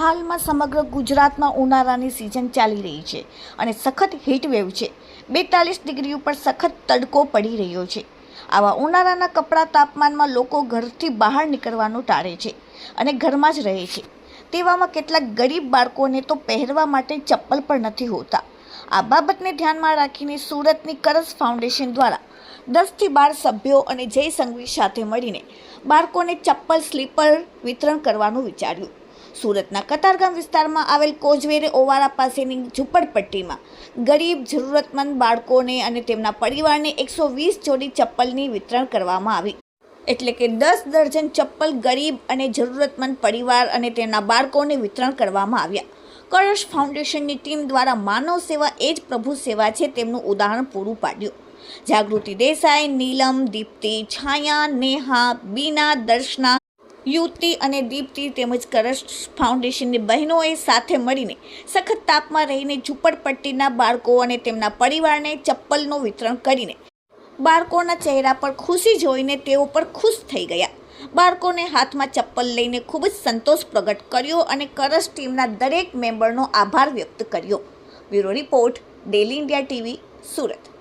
હાલમાં સમગ્ર ગુજરાતમાં ઉનાળાની સિઝન ચાલી રહી છે અને સખત હીટવેવ છે. બેતાલીસ ડિગ્રી ઉપર સખત તડકો પડી રહ્યો છે. આવા ઉનાળાના કપડાં તાપમાનમાં લોકો ઘરથી બહાર નીકળવાનું ટાળે છે અને ઘરમાં જ રહે છે. તેવામાં કેટલાક ગરીબ બાળકોને તો પહેરવા માટે ચપ્પલ પણ નથી હોતા. આ બાબતને ધ્યાનમાં રાખીને સુરતની કરસ ફાઉન્ડેશન દ્વારા દસથી બાર સભ્યો અને જય સંઘવી સાથે મળીને બાળકોને ચપ્પલ, સ્લીપર વિતરણ કરવાનું વિચાર્યું. સુરતના કતારગામ વિસ્તારમાં આવેલ કોજવેરે ઓવારા પાસેની ઝૂંપડપટ્ટીમાં ગરીબ, જરૂરતમંદ બાળકોને અને તેમના પરિવારને એકસો વીસ જોડી ચપ્પલની વિતરણ કરવામાં આવી. એટલે કે દસ દર્જન ચપ્પલ ગરીબ અને જરૂરતમંદ પરિવાર અને તેમના બાળકોને વિતરણ કરવામાં આવ્યા. કળશ ફાઉન્ડેશનની ટીમ દ્વારા માનવ સેવા એ જ પ્રભુ સેવા છે તેમનું ઉદાહરણ પૂરું પાડ્યું. જાગૃતિ દેસાઈ, નીલમ, દીપ્તિ, છાયા, નેહા, બીના, દર્શના યુવતી અને દીપ્તિ તેમજ કરશ ફાઉન્ડેશનની બહેનોએ સાથે મળીને સખત તાપમાં રહીને ઝૂંપડપટ્ટીના બાળકો અને તેમના પરિવારને ચપ્પલનું વિતરણ કરીને બાળકોના ચહેરા પર ખુશી જોઈને તેઓ પર ખુશ થઈ ગયા. બાળકોને હાથમાં ચપ્પલ લઈને ખૂબ જ સંતોષ પ્રગટ કર્યો અને કરસ ટીમના દરેક મેમ્બરનો આભાર વ્યક્ત કર્યો. Bureau report, daily India TV, Surat.